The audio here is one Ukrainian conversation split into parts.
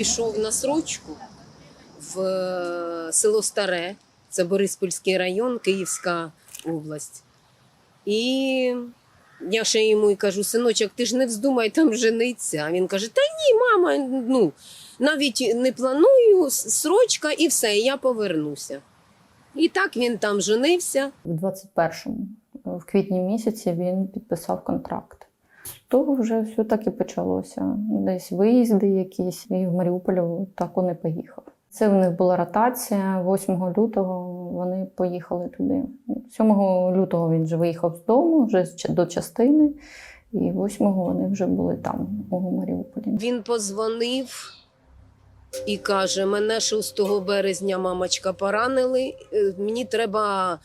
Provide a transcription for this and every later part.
Пішов на срочку в е, село Старе, це Бориспільський район, Київська область. І я ще йому і кажу: синочок, ти ж не вздумай там жениться. А він каже: Та ні, мама, ну навіть не планую, срочка і все, я повернуся. І так він там женився. В 21-му, в квітні місяці, він підписав контракт. Того вже все так і почалося. Десь виїзди якісь, і в Маріуполь так і не поїхав. Це в них була ротація. 8 лютого вони поїхали туди. 7 лютого він вже виїхав з дому, вже до частини, і 8-го вони вже були там, у Маріуполі. Він позвонив і каже: мене 6 березня мамочка поранили. е, Мені треба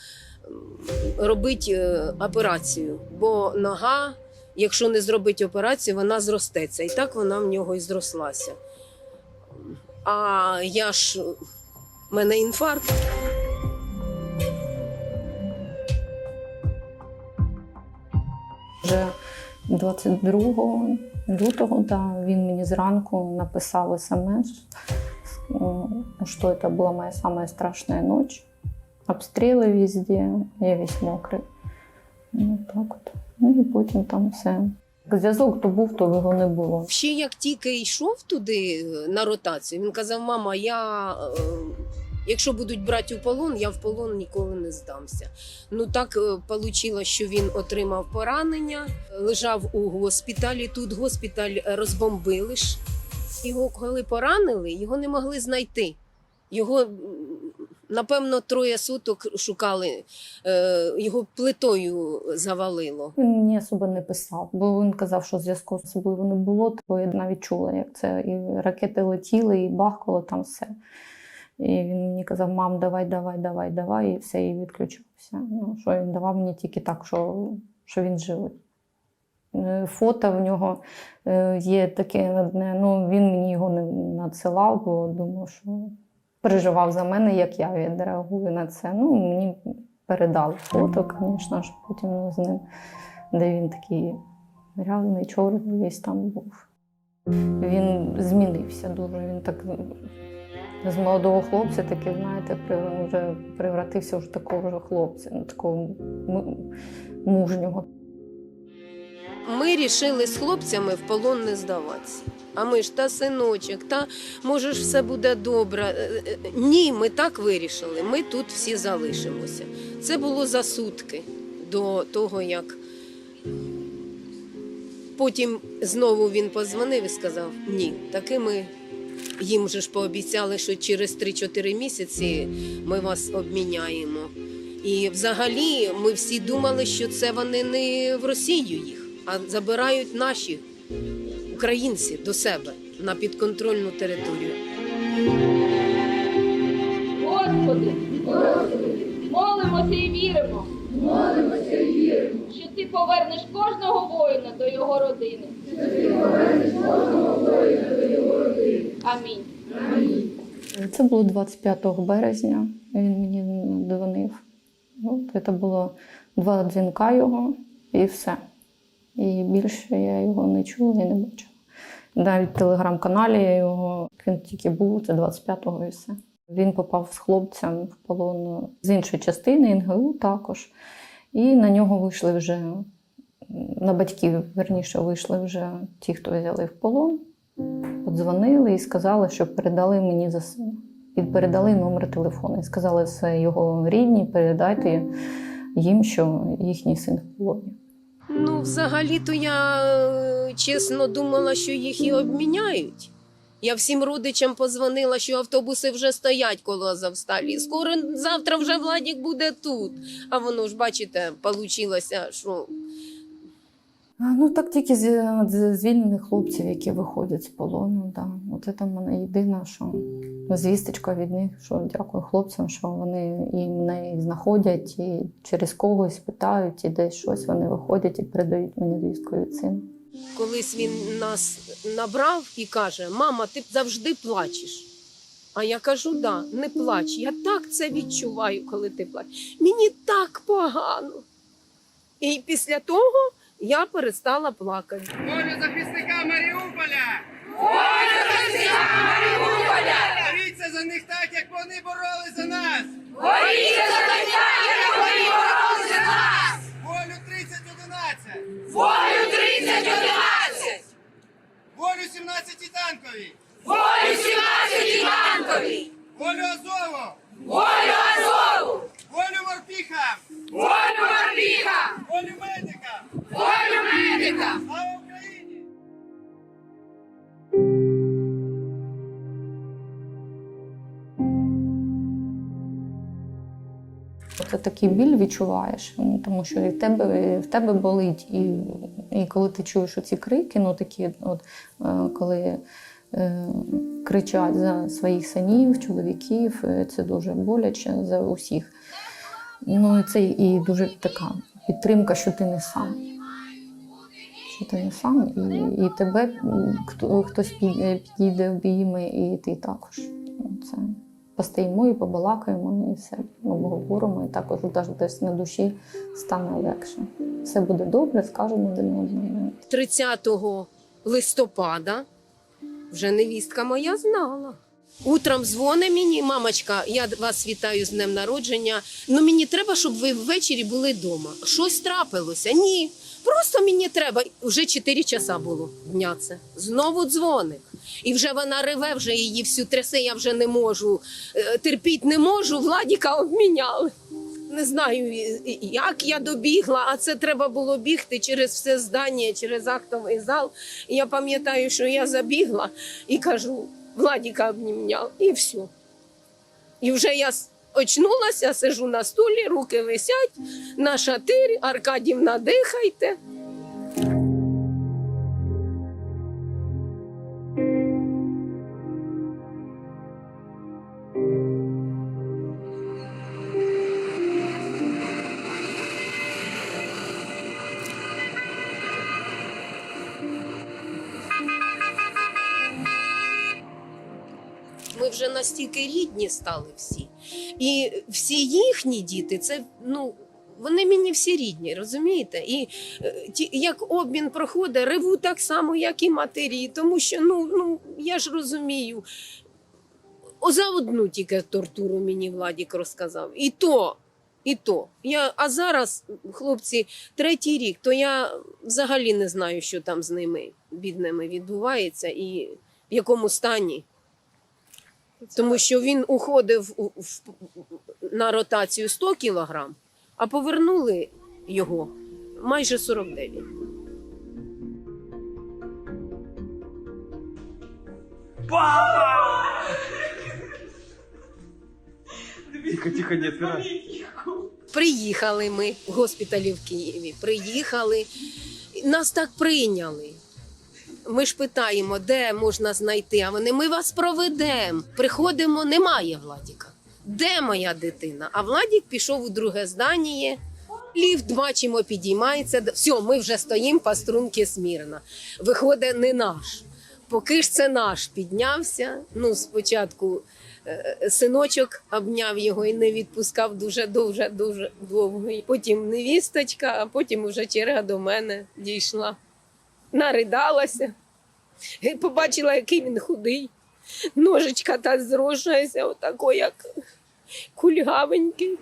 робити е, операцію, бо нога, якщо не зробити операцію, вона зростеться. І так вона в нього і зрослася. А я ж в мене інфаркт. Вже 22 лютого да, він мені зранку написав смс, что это была моя самая страшная. Обстріли везде, я весь мокрий. Ну, так от. Ну і потім там все. Зв'язок то був, то його не було. Ще як тільки йшов туди е, на ротацію, він казав: мама, я. е, Якщо будуть брати у полон, я в полон ніколи не здамся. Ну так вийшло, що він отримав поранення, лежав у госпіталі. Тут госпіталь розбомбили ж. Його коли поранили, його не могли знайти. Його, напевно, троє суток шукали, е, його плитою завалило. Він мені особо не писав, бо він казав, що зв'язку особливо не було, бо я навіть чула, як це і ракети летіли, і бахкало там все. І він мені казав: мам, давай, давай, давай, давай, і все, і відключився. Ну, що він давав мені тільки так, що, що він живий. Е, Фото в нього е, є таке ну він мені його не надсилав, бо думав, що переживав за мене, як я відреагую на це. Ну, мені передав фото, звісно ж, потім з ним, де він такий реальний чорний весь там був. Він змінився дуже. Він так з молодого хлопця, такий, знаєте, вже превратився в такого ж хлопця, такого мужнього. Ми рішили з хлопцями в полон не здаватися. А ми ж та синочок, та може ж все буде добре. Е, е, Ні, ми так вирішили. Ми тут всі залишимося. Це було за сутки до того, як потім знову він позвонив і сказав: ні, таки ми їм же ж пообіцяли, що через 3-4 місяці ми вас обміняємо. І взагалі ми всі думали, що це вони не в Росію їх, а забирають наші українці до себе на підконтрольну територію. Господи, молимося і віримо. Молимося і віримо. Що ти повернеш кожного воїна до його родини. Що ти повернеш кожного воїна до його родини. Амінь. Це було 25 березня. Він мені дзвонив. От це було два дзвінка його і все. І більше я його не чула і не бачила. Навіть в телеграм-каналі я його він тільки був, це 25-го і все. Він попав з хлопцем в полон з іншої частини, НГУ також. І на нього вийшли вже, на батьків, верніше, вийшли вже ті, хто взяли в полон. Подзвонили і сказали, що передали мені за сина. І передали номер телефону. І сказали, це його рідні, передайте їм, що їхній син в полоні. Ну, взагалі-то я е, чесно думала, що їх і обміняють. Я всім родичам позвонила, що автобуси вже стоять коло завсталі. Скоро завтра вже Владік буде тут. А воно ж, бачите, вийшло, що Ну так тільки з, звільнених хлопців, які виходять з полону. Да. От це мене єдине, що звісточка від них, що дякую хлопцям, що вони і мене знаходять, і через когось питають, і десь щось вони виходять і передають мені від сина. колись він нас набрав і каже: Мама, ти завжди плачеш. А я кажу, да, не плач. Я так це відчуваю, коли ти плачеш. Мені так погано. І після того я перестала плакати. Волю захисника Маріуполя! Боріться за них так, як вони боролись за нас! Боріться за життя, як вони боролися за нас! Волю 3011! Волю 3011! Волю 17 танковій! Волю 17 танкові! Волю Азову! Волю Азову! Волю морпіхам! Волю Морпіха! Волю медикам! Волю медика! Слава Україні! Це такий біль відчуваєш, тому що і в тебе, і в тебе болить. І, і коли ти чуєш оці крики, ну такі, от, е, коли е, кричать за своїх синів, чоловіків, е, це дуже боляче за усіх. Ну це і дуже така підтримка, що ти не сам. Що ти не сам, і, і тебе хто, хтось е, підійде обійме, і ти також. Це постоїмо і побалакаємо, і все обговоримо, і також десь на душі стане легше. Все буде добре, скажемо один одному. 30 листопада вже невістка моя знала. Утром дзвонить мені, мамочка, я вас вітаю з днем народження. Ну мені треба, щоб ви ввечері були вдома. Щось трапилося? Ні. Просто мені треба. Вже 4 часа було дня це. Знову дзвоник. І вже вона реве, вже її всю трясе, я вже не можу. Е, Терпіть не можу, Владіка обміняли. Не знаю, як я добігла, а це треба було бігти через все здання, через актовий зал. І я пам'ятаю, що я забігла і кажу, Владіка обнімняв, і все. І вже я очнулася, сижу на стулі, руки висять, на шатирі, Аркадівна, дихайте. Ми вже настільки рідні стали всі. І всі їхні діти, це ну. Вони мені всі рідні, розумієте? І е, ті, як обмін проходить, реву так само, як і матері. Тому що ну, ну я ж розумію. За одну тільки тортуру мені Владік розказав. І то, і то. Я, а зараз, хлопці, третій рік, то я взагалі не знаю, що там з ними бідними відбувається і в якому стані. Тому що він уходив у- в- на ротацію 100 кілограм, а повернули його майже 49. Тихо, тихо, не отпирай. Приїхали ми в госпіталі в Києві. Приїхали, нас так прийняли. Ми ж питаємо, де можна знайти. А вони ми вас проведемо. Приходимо, немає Владіка. Де моя дитина? А Владік пішов у друге здання. Ліфт бачимо, підіймається. Все, ми вже стоїмо по струнки смірно. Виходить, не наш. Поки ж це наш піднявся. Ну, спочатку е, синочок обняв його і не відпускав дуже дуже дуже довго. Потім невісточка, а потім уже черга до мене дійшла. Наридалася. Побачила, який він худий. Ножичка та зрошується, отако, як кульгавенький.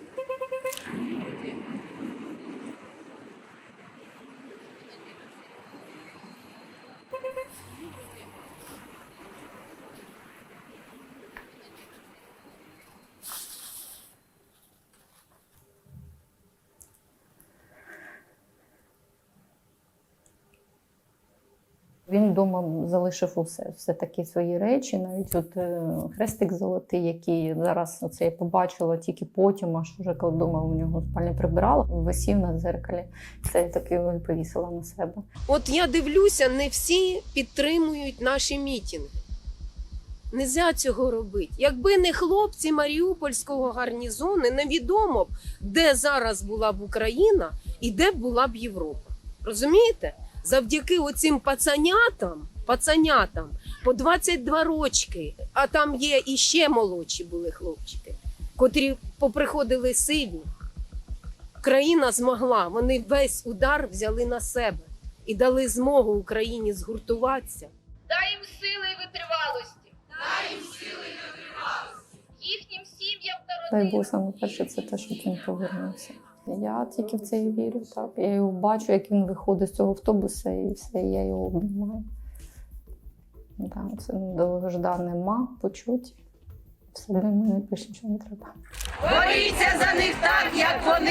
Він вдома залишив усе, все такі свої речі, навіть от е, хрестик золотий, який зараз оце я побачила тільки потім, аж вже коли вдома у нього в спальні прибирала, висів на дзеркалі. Це я таки повісила на себе. От я дивлюся, не всі підтримують наші мітинги. Нельзя цього робити. Якби не хлопці Маріупольського гарнізону, невідомо б, де зараз була б Україна і де була б Європа. Розумієте? завдяки оцим пацанятам, пацанятам по 22 рочки, а там є і ще молодші були хлопчики, котрі поприходили сильні. Країна змогла, вони весь удар взяли на себе і дали змогу Україні згуртуватися. Дай їм сили і витривалості. Дай їм сили і витривалості. Їхнім сім'ям та родинам. Дай Бог, саме перше, це те, щоб він повернувся. Я тільки в це і вірю. Так. Я його бачу, як він виходить з цього автобуса, і все, я його обнімаю. Так, це довгождане ма, почуть. Все мене більше нічого не треба. Боріться за них так, як вони